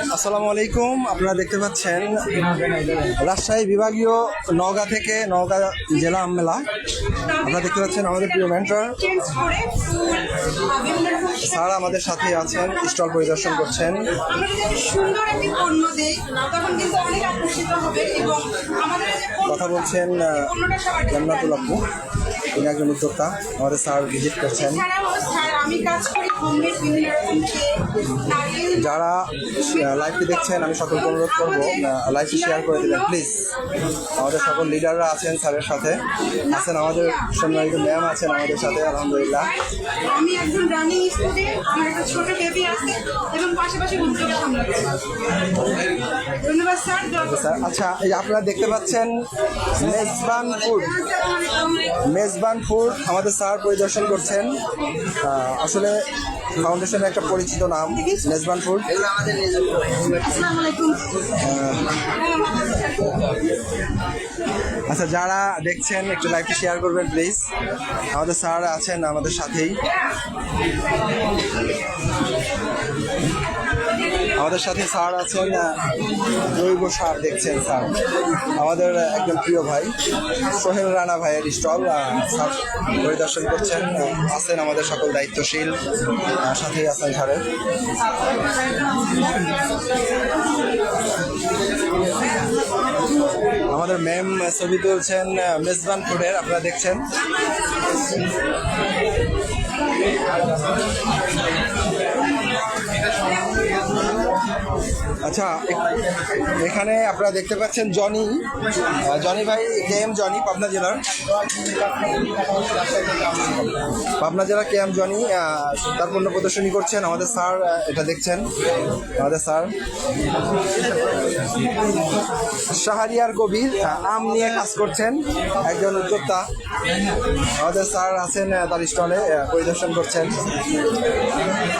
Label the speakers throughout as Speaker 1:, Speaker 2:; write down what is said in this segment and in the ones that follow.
Speaker 1: আসসালামু আলাইকুম, আপনারা দেখতে পাচ্ছেন রাজশাহী বিভাগীয় নওগাঁ থেকে নওগাঁ জেলা মেলা আপনারা দেখতে পাচ্ছেন আমাদের প্রিয় মেন্টর স্যার আমাদের সাথে আছেন, স্টল পরিদর্শন করছেন। কথা বলছেন জান্নাতুল আপু তিনি একজন উদ্যোক্তা। আমাদের স্যার ভিজিট করছেন।
Speaker 2: আমি কাজ করি বিভিন্ন রকম
Speaker 1: যারা লাইভটি দেখছেন আমি সকলকে অনুরোধ করব লাইভটি শেয়ার করে দেবেন প্লিজ আমাদের সকল লিডাররা আছেন স্যারের সাথে। আছেন আমাদের সম্মানিত ম্যাম আছেন আমাদের সাথে আলহামদুলিল্লাহ।
Speaker 2: আমি একজন রানিং স্টুডেন্ট আমার একটা ছোট বেবি আছে এবং পাশাপাশি উদ্যোগে সামলাচ্ছি। ধন্যবাদ স্যার
Speaker 1: স্যার আচ্ছা এই যে আপনারা দেখতে পাচ্ছেন মেজবান ফুড মেজবান ফুড আমাদের স্যার পরিদর্শন করছেন। আসলে ফাউন্ডেশনের একটা পরিচিত নাম মেজবান ফুড আচ্ছা যারা দেখছেন একটু লাইভটি শেয়ার করবেন প্লিজ আমাদের স্যার আছেন আমাদের সাথেই। আমাদের সাথে স্যার আছেন জৈব সার দেখছেন স্যার। আমাদের একজন প্রিয় ভাই, সোহেল রানা ভাইয়ের স্টল স্যার পরিদর্শন করছেন আছেন আমাদের সকল দায়িত্বশীল সাথেই আছেন স্যারের। আমাদের ম্যাম ছবি তুলছেন মেজবান ফুডের, আপনারা দেখছেন। আচ্ছা এখানে আপনারা দেখতে পাচ্ছেন জনি। জনি ভাই কে এম জনি, পাবনা জেলার। পাবনা জেলার কে এম জনি তার পণ্য প্রদর্শনী করছেন আমাদের স্যার এটা দেখছেন আমাদের স্যার। শাহরিয়ার কবির আম নিয়ে কাজ করছেন একজন উদ্যোক্তা। আমাদের স্যার আছেন তার স্টলে পরিদর্শন করছেন।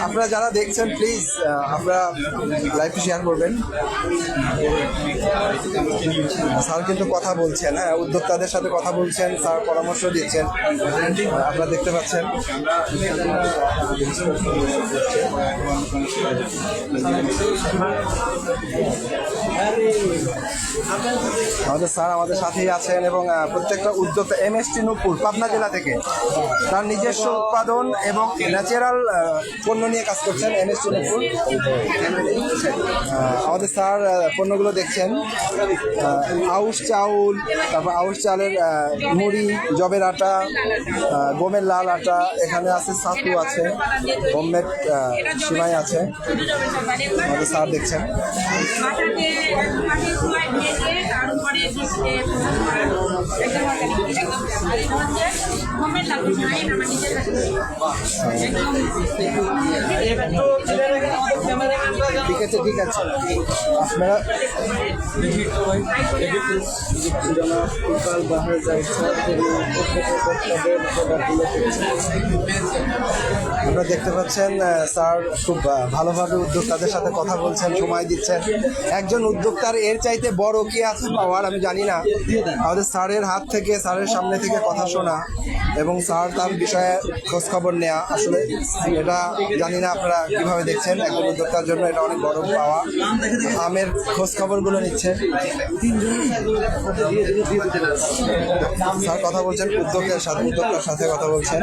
Speaker 1: আপনারা যারা দেখছেন প্লিজ আপনারা লাইভ শেয়ার করবেন। স্যার কিন্তু কথা বলছেন হ্যাঁ উদ্যোক্তাদের সাথে কথা বলছেন, স্যার পরামর্শ দিচ্ছেন। আপনারা দেখতে পাচ্ছেন। আমাদের স্যার আমাদের সাথেই আছেন এবং প্রত্যেকটা উদ্যোক্তা M S T Nupur Pabna জেলা থেকে। তার নিজস্ব উৎপাদন এবং ন্যাচারাল পণ্য নিয়ে কাজ করছেন এম এস টি আমাদের স্যার পণ্যগুলো দেখছেন। আউশ চাউল, তারপর আউশ চালের মুড়ি, জবের আটা গমের লাল আটা, এখানে আছে সাতু আছে হোমমেড সিমাই আছে। আমাদের স্যার দেখছেন। ঠিক আছে ঠিক আছে। আপনারা আপনারা দেখতে পাচ্ছেন স্যার খুব ভালোভাবে উদ্যোক্তাদের সাথে কথা বলছেন, সময় দিচ্ছেন। একজন উদ্যোক্তার এর চাইতে বড় কি আছে পাওয়ার আমি জানি না। আমাদের স্যারের হাত থেকে, স্যারের সামনে থেকে কথা শোনা এবং স্যার তার বিষয়ে খোঁজ খবর নেওয়া আসলে এটা জানি না আপনারা কীভাবে দেখছেন, একজন উদ্যোক্তার জন্য এটা অনেক বড় পাওয়া। আমের খোঁজ খবরগুলো নিচ্ছেন। স্যার কথা বলছেন, উদ্যোক্তার সাথে উদ্যোক্তার সাথে কথা বলছেন।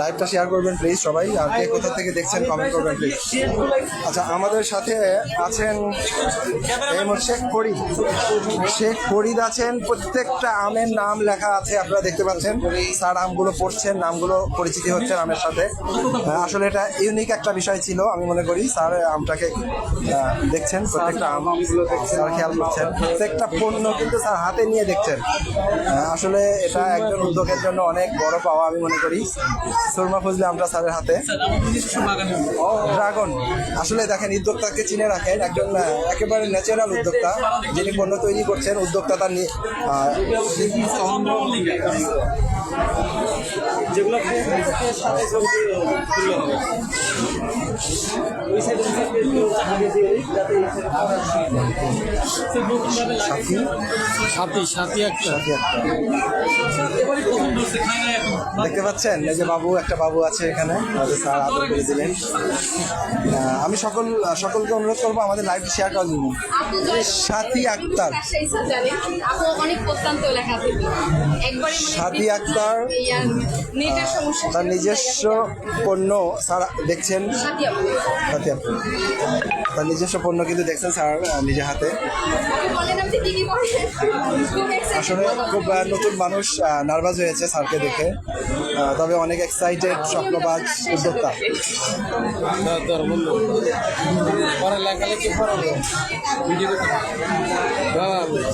Speaker 1: লাইভটা শেয়ার করবেন, প্লিজ সবাই। আর কে কোথা থেকে দেখছেন কমেন্ট করবেন, প্লিজ। আচ্ছা আমাদের সাথে আছেন এই হচ্ছে শেখ ফরিদ। শেখ ফরিদ আছেন প্রত্যেকটা আমের নাম লেখা আছে আপনারা দেখতে পাচ্ছেন। স্যার আমগুলো পড়ছেন নামগুলো পরিচিতি হচ্ছেন আমের সাথে। আসলে এটা ইউনিক একটা বিষয় ছিল আমি মনে করি। স্যার আমটাকে দেখছেন প্রত্যেকটা আম স্যার খেয়াল করছেন। প্রত্যেকটা পণ্য কিন্তু স্যার হাতে নিয়ে দেখছেন। আসলে এটা একজন উদ্যোগের জন্য অনেক বড় পাওয়া আমি মনে করি। সুরমা ফজলে আমরা স্যারের হাতে। ড্রাগন। আসলে দেখেন উদ্যোক্তাকে চিনে রাখেন। একজন একেবারে ন্যাচারাল উদ্যোক্তা যিনি পণ্য তৈরি করছেন উদ্যোক্তা তার
Speaker 3: যেগুলো সাথে সাথী একটা
Speaker 1: সাথী। দেখতে পাচ্ছেন? এই যে বাবু একটা বাবু আছে এখানে। আমাদের স্যার আদর করে দিলেন। আমি সকল সকলকে অনুরোধ করব আমাদের লাইভ শেয়ার করার জন্য। সাথী আক্তার। সাথী আক্তার তার নিজস্ব পণ্য স্যার দেখছেন।
Speaker 4: সাথী আপু
Speaker 1: নিজস্ব পণ্য কিন্তু দেখছেন স্যার নিজে হাতে। আসলে খুব নতুন মানুষ নার্ভাস হয়েছে স্যারকে দেখে তবে অনেক এক্সাইটেড স্বপ্নবাজ উদ্যোক্তা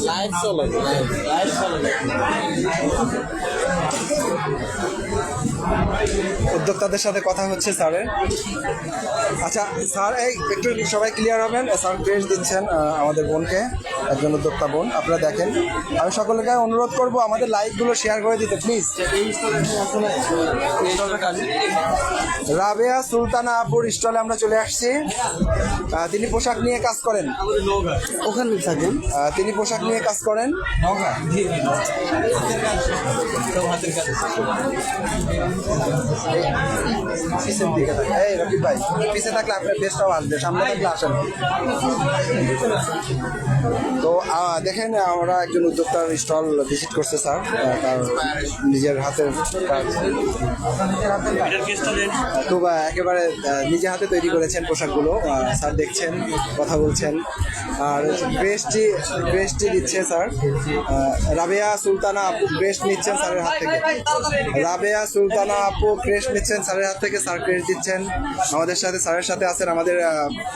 Speaker 3: লাইভ চলে লাইভ চলে
Speaker 1: উদ্যোক্তাদের সাথে কথা হচ্ছে স্যারের। আচ্ছা স্যার এই একটু সবাই ক্লিয়ার হবেন? স্যার ড্রেস দিচ্ছেন আমাদের বোনকে একজন উদ্যোক্তা বোন আপনারা দেখেন। আমি সকলকে অনুরোধ করব আমাদের লাইভগুলো শেয়ার করে দিতে প্লিজ
Speaker 3: এই স্টলে আছে না এই স্টলে কাজ
Speaker 1: রাবেয়া সুলতানা আপুর স্টলে আমরা চলে আসছি। তিনি পোশাক নিয়ে কাজ করেন। ওখানে থাকেন। তিনি পোশাক নিয়ে কাজ করেন। পিছন দিকে। এই রকিব ভাই পিছে থাকলে আপনার বেস্টটাও আসবে সামনে থাকলে আসেন তো দেখেন আমরা একজন উদ্যোক্তার স্টল ভিজিট করছে স্যার তার নিজের হাতের খুব একেবারে আহ, নিজে হাতে তৈরি করেছেন পোশাকগুলো স্যার দেখছেন কথা বলছেন আর ব্রেস্টটি ব্রেস্টটি দিচ্ছে স্যার রাবেয়া সুলতানা আপু ব্রেস্ট নিচ্ছেন স্যারের হাত থেকে রাবেয়া সুলতানা আপু ক্রেস্ট নিচ্ছেন, স্যারের হাত থেকে স্যার ক্রেস্ট দিচ্ছেন। আমাদের সাথে, স্যারের সাথে আছেন আমাদের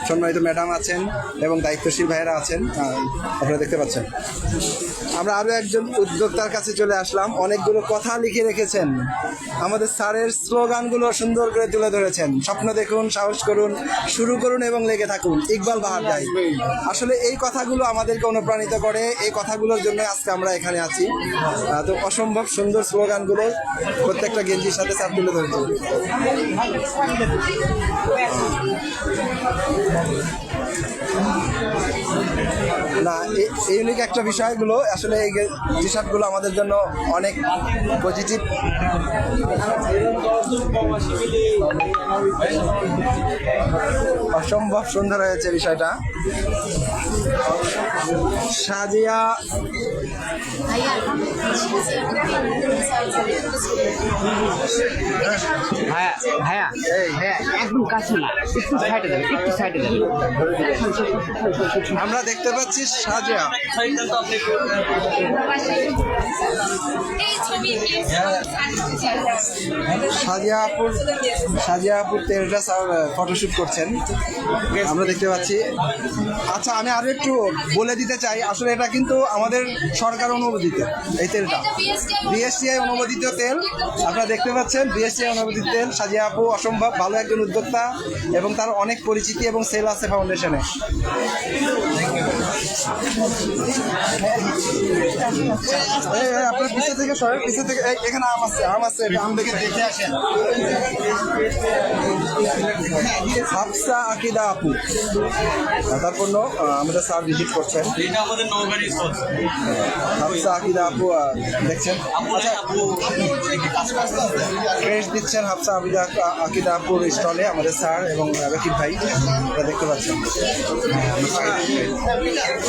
Speaker 1: সম্মানিত ম্যাডাম আছেন এবং দায়িত্বশীল ভাইয়েরা আছেন। আপনারা দেখতে পাচ্ছেন। আমরা আরও একজন উদ্যোক্তার কাছে চলে আসলাম। অনেকগুলো কথা লিখে রেখেছেন। আমাদের স্যারের স্লোগানগুলো সুন্দর করে তুলে ধরেছেন। স্বপ্ন দেখুন, সাহস করুন, শুরু করুন এবং লেগে থাকুন। ইকবাল বাহার আসলে এই কথাগুলো আমাদেরকে অনুপ্রাণিত করে। এই কথাগুলোর জন্য আজকে আমরা এখানে আছি। তো অসম্ভব সুন্দর স্লোগানগুলো প্রত্যেকটা গেঞ্জির সাথে চাপ তুলে ধরেছে না ইউনিক একটা বিষয়গুলো আসলে এই টি শার্টগুলো আমাদের জন্য অনেক পজিটিভ অসম্ভব সুন্দর হয়েছে বিষয়টা। সাজিয়া
Speaker 5: ভাইয়া ভাইয়া ভাইয়া একদম কাছে না একটু সাইডে দেন একটু সাইডে দেন
Speaker 1: আমরা দেখতে পাচ্ছি সাজিয়া।
Speaker 3: সাইডটা তো আপনি
Speaker 2: এই
Speaker 1: সাজিয়া আপুর তেলটা স্যার ফটোশ্যুট করছেন। আমরা দেখতে পাচ্ছি। আচ্ছা আমি আরও একটু বলে দিতে চাই। আসলে এটা কিন্তু আমাদের সরকার অনুমোদিত, এই তেলটা। বিএসটিআই অনুমোদিত তেল। আপনারা দেখতে পাচ্ছেন, বিএসটিআই অনুমোদিত তেল। সাজিয়া আপু অসম্ভব ভালো একজন উদ্যোক্তা এবং তার অনেক পরিচিতি এবং সেল আছে ফাউন্ডেশনে আপনার পিছে থেকে সরেন পিছে থেকে এখানে আম আছে আম আছে আম দেখে দেখে আসেন। হাফসা আকিদা আপু। তারপর ন, আমাদের স্যার ভিজিট করছেন। হাফসা আকিদা আপু দেখছেন?
Speaker 3: করতে
Speaker 1: ফ্রেশ দিচ্ছেন হাফসা আবিদা আকিদা আপুর স্টলে আমাদের স্যার এবং রকিব ভাই দেখতে পাচ্ছেন।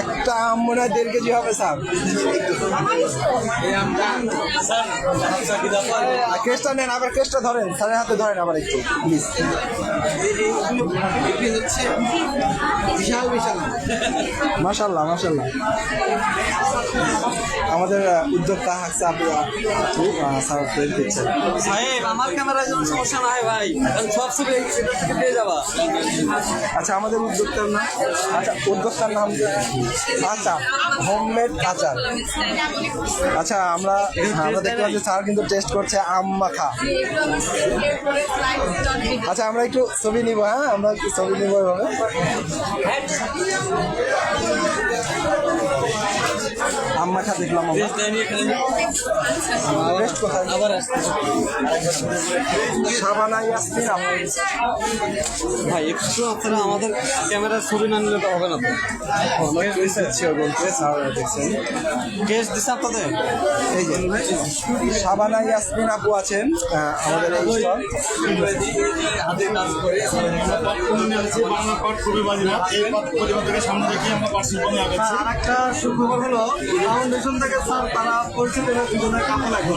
Speaker 1: একটা আম মনে হয় দেড় কেজি হবে স্যার। কেসটা নেন আবার কেসটা ধরেন। স্যারের হাতে ধরেন আবার একটু প্লিজ
Speaker 3: বিশাল বিশাল
Speaker 1: মাশাল্লাহ মাশাল্লাহ আমাদের উদ্যোক্তা হাকসা আপু আপু, স্যার দিচ্ছেন।
Speaker 3: সাহেব আমার ক্যামেরায় যেন সমস্যা না হয় ভাই সব ছবি পেয়ে যাবা।
Speaker 1: আচ্ছা আমাদের উদ্যোক্তার আচ্ছা উদ্যোক্তার নাম আচ্ছা হোমমেড আচার। আচ্ছা আমরা হ্যাঁ, আমরা দেখতে পাচ্ছি স্যার কিন্তু টেস্ট করছে আম মাখা। আচ্ছা আমরা একটু ছবি নিব হ্যাঁ? আমরা একটু ছবি নিব এভাবে। আম মাখা দেখলাম
Speaker 3: আবার ভাই একটু আপনারা আমাদের ক্যামেরার ছবি না নিলে তো হবে না তো।
Speaker 1: কেস দিচ্ছি বলতে স্যার দেখছেন
Speaker 3: কেস দিছে আপনাদের?
Speaker 1: এই যে সাবানা ইয়াসমিন আপু আছেন এই
Speaker 3: আর একটা সুখবর হলো ফাউন্ডেশন থেকে স্যার তারা পরিচিত দুজনের কাপড় লাগবে।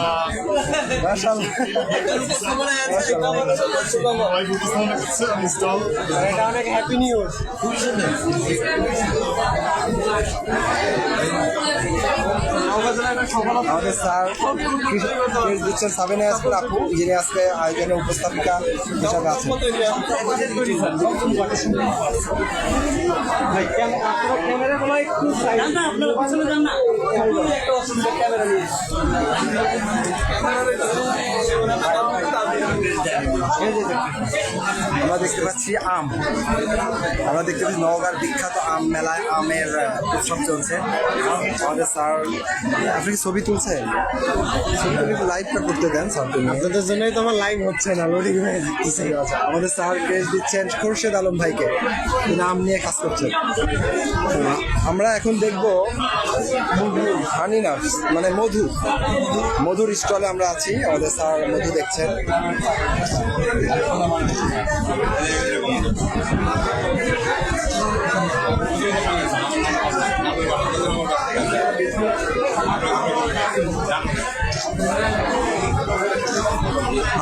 Speaker 3: এটা অনেক হ্যাপি নিউজ
Speaker 1: আমাদের স্যার দিচ্ছেন সাবিনা ইয়াসমিন আপু যিনি আজকে আয়োজনে উপস্থাপিকা হিসাবে আছেন। আমরা দেখতে পাচ্ছি আম। আমরা দেখতে পাচ্ছি নওগাঁর বিখ্যাত আম মেলায় আমের উৎসব চলছে। আমাদের স্যার আপনি কি ছবি তুলছেন? ছবি লাইভটা করতে দেন স্যার
Speaker 3: আপনাদের জন্যই তো আমার লাইভ হচ্ছে না লোডিং হয়ে যাচ্ছে।
Speaker 1: আমাদের স্যার ক্রেজ দিচ্ছেন খোরশেদ আলম ভাইকে। তিনি আম নিয়ে কাজ করছেন। আমরা এখন দেখব হানি নাটস মানে মধু। মধুর স্টলে আমরা আছি আমাদের স্যার মধু দেখছেন। আম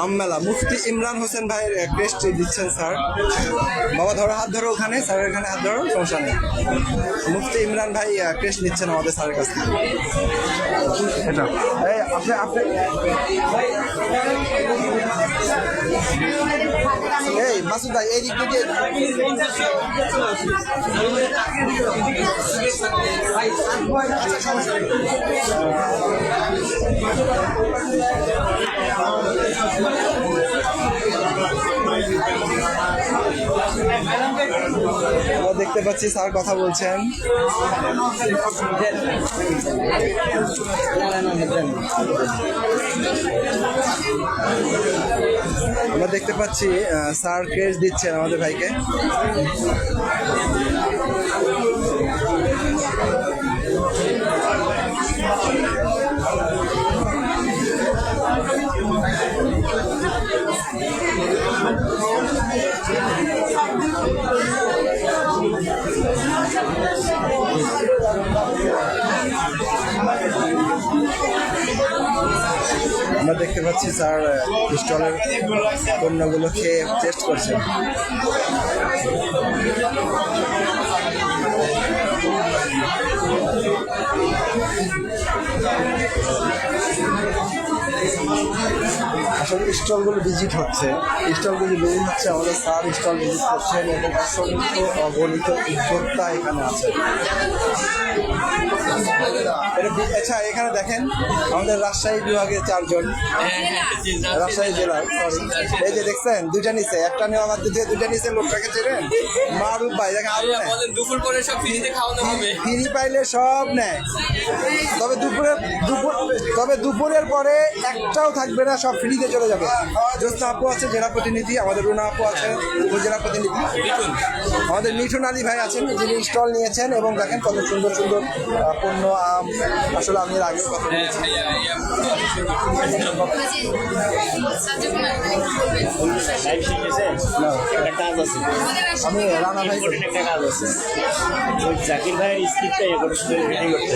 Speaker 1: মেলা মুফতি ইমরান হোসেন ভাইয়ের ক্রেস্ট দিচ্ছেন স্যার। বাবা ধরো হাত ধরো ওখানে স্যারের এখানে হাত ধরো সমস্যা নেই। মুফতি ইমরান ভাই ক্রেস্ট নিচ্ছেন আমাদের স্যারের কাছ থেকে। এটা। এই আপনি আপনি এই মাসুদ ভাই এই দিক থেকে আচ্ছা, সমস্যা। আমরা দেখতে পাচ্ছি স্যার কথা বলছেন। আমরা দেখতে পাচ্ছি স্যার ক্রেজ দিচ্ছেন আমাদের ভাইকে। পাচ্ছি স্যার স্টলের পণ্যগুলো খেয়ে টেস্ট করছেন। আসলে স্টলগুলো ভিজিট হচ্ছে। স্টলগুলো ভিজিট হচ্ছে আমাদের স্যার স্টল ভিজিট করছেন এবং অসংখ্য অগণিত উদ্যোক্তা এখানে আছে। এটা আচ্ছা এখানে দেখেন আমাদের রাজশাহী বিভাগের চারজন। রাজশাহী জেলার সরি এই যে দেখছেন দুইটা নিচে একটা নেওয়া আমার দিয়ে দুইটা নিচে লোকটাকে চেনেন? মারুফ ভাই দেখেন আরও নেয়।
Speaker 5: দুপুর সব ফ্রিতে খাওয়ানো হবে।
Speaker 1: ফ্রি পাইলে সব নেয়। তবে দুপুরে দুপুর তবে দুপুরের পরে একটাও থাকবে না, সব ফ্রিতে চলে যাবে। জ্যোৎস্না আপু আছে, জেলা প্রতিনিধি, আমাদের রুনা আপু আছে উপজেলা প্রতিনিধি। আমাদের মিঠুন আলী ভাই আছেন, যিনি স্টল নিয়েছেন এবং দেখেন কত সুন্দর সুন্দর পণ্য, আম, আসলে আমি এর বলেছি। আমি রানা ভাই
Speaker 3: জাকির ভাইয়ের স্ক্রিপ্টটা ইয়ে করে রেডি করতে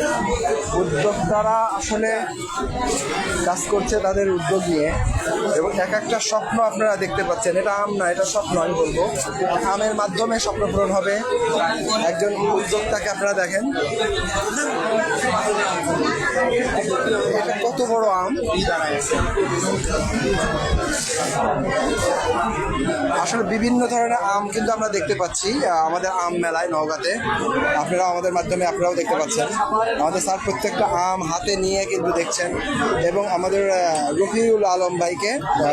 Speaker 1: উদ্যোক্তারা আসলে কাজ করছে তাদের উদ্যোগ নিয়ে। এবং এক একটা স্বপ্ন আপনারা দেখতে পাচ্ছেন। এটা আম না, এটা স্বপ্ন আমি বলব। আমের মাধ্যমে স্বপ্ন পূরণ হবে। একজন উদ্যোক্তাকে আপনারা দেখেন। এটা কত বড় আম? আসলে বিভিন্ন ধরনের আম কিন্তু আমরা দেখতে পাচ্ছি আমাদের আম মেলায় নওগাঁতে। আপনারা আমাদের মাধ্যমে, আপনারাও দেখতে পাচ্ছেন। আমাদের স্যার প্রত্যেকটা আম হাতে নিয়ে কিন্তু দেখছেন এবং আমাদের রফিউল আলম ভাইকে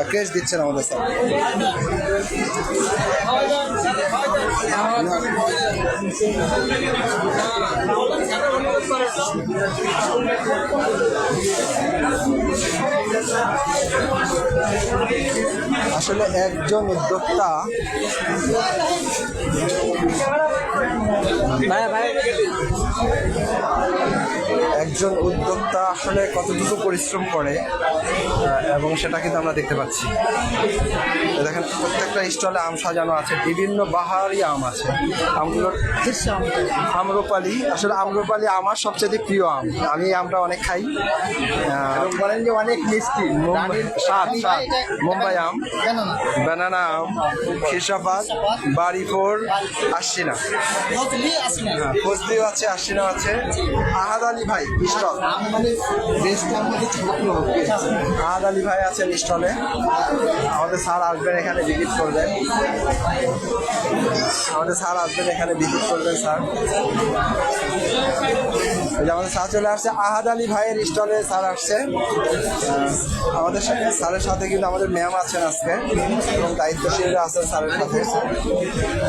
Speaker 1: ক্রেশ দিচ্ছেন আমাদের স্যার। আসলে একজন উদ্যোক্তা একজন উদ্যোক্তা আসলে কতটুকু পরিশ্রম করে এবং সেটা কিন্তু আমরা দেখতে পাচ্ছি। দেখেন প্রত্যেকটা স্টলে আম সাজানো আছে বিভিন্ন বাহারি আম আছে। আমগুলোর আম্রপালি আসলে আম্রপালি আমার সবচেয়ে প্রিয় আম। আমি আমটা অনেক খাই। বলেন যে অনেক মিষ্টি। স্বাদ স্বাদ। মুম্বাই আম ব্যানানা আম খিরসাপাত বাড়িফোর আশিনা হ্যাঁ ফজলিও আছে আশিনা আছে। আহাদ আলী ভাই স্টল আহাদ আলী ভাই আছেন স্টলে আমাদের স্যার আসবেন এখানে ভিজিট করবেন। আমাদের স্যার আসবেন এখানে ভিজিট করবেন, স্যার। যে আমাদের স্যার চলে আসছে, আহাদ আলী ভাইয়ের স্টলে স্যার আসছে। আমাদের সাথে, স্যারের সাথে কিন্তু আমাদের ম্যাম আছেন আজকে, এবং দায়িত্বশীলরা আছেন স্যারের সাথে।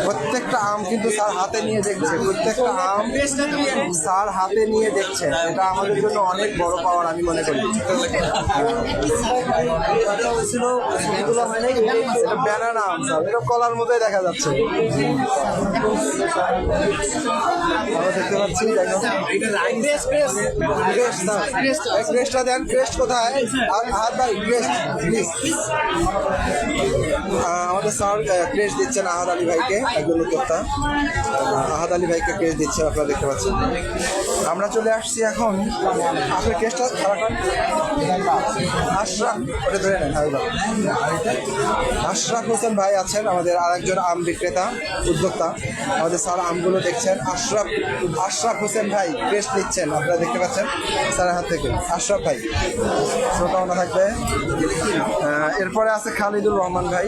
Speaker 1: প্রত্যেকটা আম কিন্তু স্যার হাতে নিয়ে দেখছে, প্রত্যেকটা আম স্যার হাতে নিয়ে দেখছে। এটা আমাদের জন্য অনেক বড় পাওয়ার, আমি মনে করি। এটা ব্যানানা আম, স্যার। এটা কলার মতোই দেখা যাচ্ছে। আমরা দেখতে পাচ্ছি ক্রেস্ট এই ক্রেস্টটা দেন। ক্রেস্ট কোথায়? আর- ভাই ক্রেস্ট প্লিজ আমাদের স্যার ক্রেস্ট দিচ্ছেন আহাদ আলী ভাইকে একজন উদ্যোক্তা। আহাদ আলী ভাইকে ক্রেস্ট দিচ্ছেন আপনারা দেখতে পাচ্ছেন। আমরা চলে আসছি এখন আসলে ক্রেস্টটা খারাপ আশরাফ ওটা ধরে নেন আশরাফ হোসেন ভাই আছেন, আমাদের আরেকজন আম বিক্রেতা, উদ্যোক্তা। আমাদের স্যার আমগুলো দেখছেন। আশরাফ আশরাফ হোসেন ভাই ক্রেস্ট নিচ্ছেন, আপনারা দেখতে পাচ্ছেন স্যারের হাত থেকে। আশরাফ ভাই শ্রোতামনা থাকবে। এরপরে আছে খালিদুর রহমান ভাই।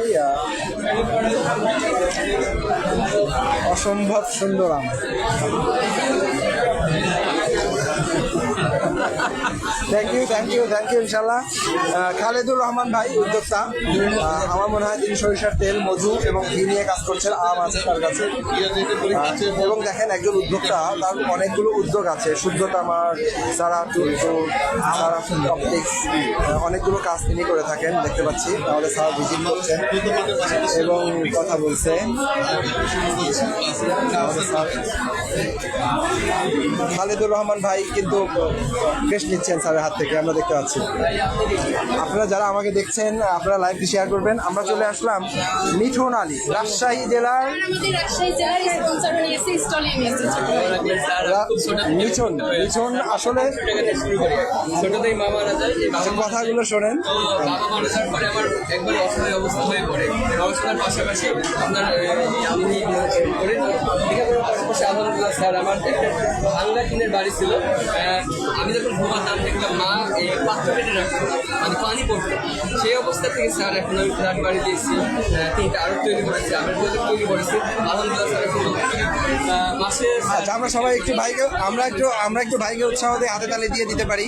Speaker 1: অসম্ভব সুন্দর আম। Thank you thank you thank you ইনশাল্লাহ খালেদুর রহমান ভাই, উদ্যোক্তা আমার মনে হয় তিনি সরিষার তেল, মধু এবং ঘি নিয়ে কাজ করছেন, আম আছে তার কাছে। এবং দেখেন একজন উদ্যোক্তা, তার অনেকগুলো উদ্যোগ আছে, শুদ্ধতা আমার সারা সারা অপটিক্স অনেকগুলো কাজ তিনি করে থাকেন, দেখতে পাচ্ছি। তাহলে সারা ভিজিট করছেন এবং কথা বলছে। খালেদুর রহমান ভাই কিন্তু বেশ নিচ্ছেন স্যারের হাত থেকে আমরা দেখতে পাচ্ছি। আপনারা যারা আমাকে দেখছেন, আপনারা লাইভটি শেয়ার করবেন। আমরা চলে আসলাম মিঠুন আলী, রাজশাহী জেলার মিঠুন মিঠুন আসলে কথাগুলো শোনেন।
Speaker 3: আমি আমি যখন ঘুমাতাম দেখলাম মা এই পাত্র কেটে রাখতো মানে পানি পড়তো। সেই অবস্থা থেকে স্যার এখন আমি ফ্ল্যাট বাড়ি দিয়েছি তিনটা আরও তৈরি করেছি আমি প্রজেক্ট তৈরি করেছি, আলহামদুলিল্লাহ স্যার এখন মাসে
Speaker 1: আচ্ছা আমরা সবাই একটু ভাইকে আমরা একটু আমরা একটু ভাইকে উৎসাহ দিয়ে হাতে তালে দিয়ে দিতে পারি।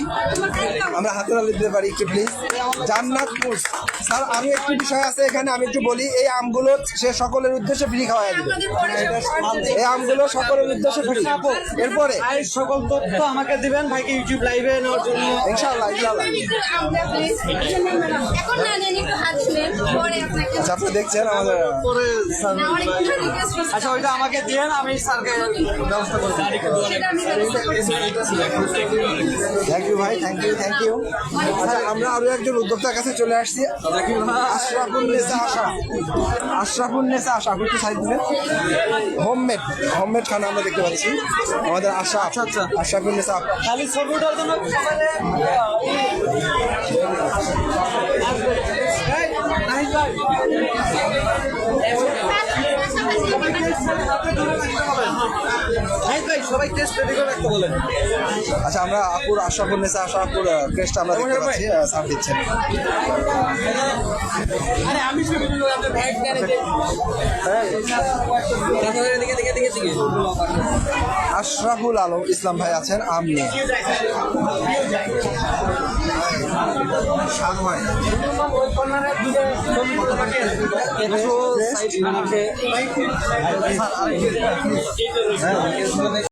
Speaker 1: আমরা হাতে তালে দিতে পারি, একটু প্লিজ জান্নাতপুর। স্যার আমি একটু বিষয় আছে এখানে আমি একটু বলি এই আমগুলো সে সকলের উদ্দেশ্যে ফ্রি খাওয়া দিবে। এই আমগুলো সকলের উদ্দেশ্যে ফ্রি। এরপরে?
Speaker 6: সকল তথ্য আমাকে দিবেন ভাইকে ইউটিউব লাইভে নেওয়ার জন্য
Speaker 1: ইনশাআল্লাহ ইনশাআল্লাহ। আচ্ছা আপনি দেখছেন আমাদের
Speaker 6: আচ্ছা ওইটা আমাকে দিয়েন আমি স্যারকে ব্যবস্থা
Speaker 4: করছি
Speaker 1: থ্যাংক ইউ ভাই থ্যাংক ইউ থ্যাংক ইউ আচ্ছা আমরা আরও একজন উদ্যোক্তার কাছে চলে আসছি। আশরাফুল নেসা আশা। আশরাফুল নেসা আশা আপনি একটু সাইড দিবেন। হোমমেড হোমমেড খানা আমরা দেখতে পাচ্ছি। আমাদের আশা আচ্ছা আচ্ছা। আশরাফুল নেসা
Speaker 6: খালি ছবি জন্য সকালে এই, নাহিদ ভাই,
Speaker 4: পাশাপাশি
Speaker 6: ভাই ভাই সবাই টেস্ট রেডি করে রাখতে বলেন।
Speaker 1: আচ্ছা আমরা আপুর আশরাফুল নেসা আশরাফুর ক্রেস্টটা আমরা দেখতে পাচ্ছি সার দিচ্ছেন।
Speaker 3: আরে আমি ছবি তুলবো আপনার ভাই কেন দেখে দেখে দেখে দেখে
Speaker 1: আশরাফুল আলম ইসলাম ভাই আছেন আম স্বাদ হয়।
Speaker 6: একশো ষাট মিনিটে